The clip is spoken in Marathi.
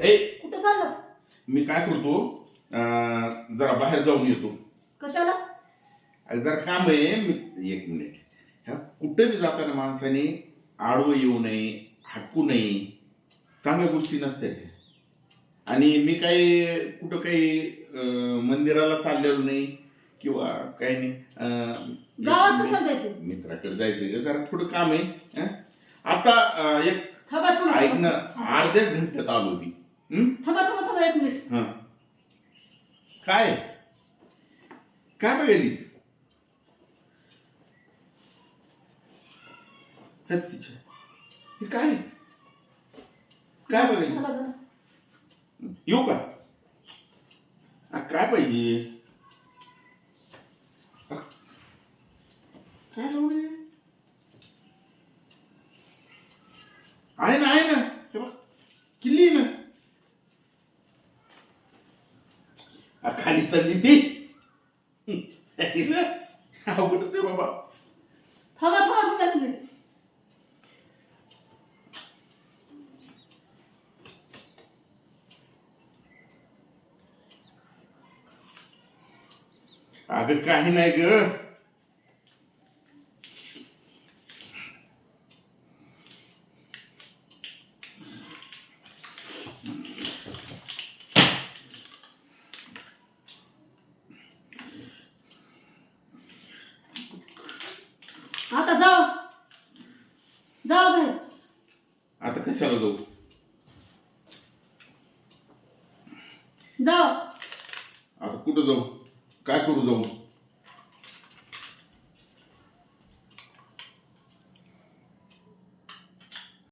ए कुठं चाललं मी काय करतो अं, जरा बाहेर जाऊन येतो कशाला अरे जरा काम आहे मी एक मिनिट ह्या कुठं बी जाताना माणसाने आडवं येऊ नये हटकू नये चांगल्या गोष्टी नसतात ह्या. आणि मी काही कुठं काही अं, मंदिराला चाललेलो नाही किंवा काही नाही अं, गावात जायचं मित्राकडे जायचंय का? जरा थोडं काम आहे हं? आता अं, एक थांबा थांबा ऐक ना. अर्ध्याच घंट्यात आलो मी? थांबा थांबा थांबा एक मिनिट. हं. काय? काय हत्तीच्या. हे काय? काय बघायली थांबा जरा. येऊ का? आ, काय पाहिजे? आ, काय लावले आहे ना आहे ना हे बघ किल्ली आहे ना आ, खाली चालली ती अवघडच आहे बाबा. थांबा थांबा थांबा एक मिनिट. अगं काही नाही ग. आता जाओ जाओ बाहेर. आता कशाला जाऊ? जाओ आता कुठं जाऊ? काय करू जाऊ?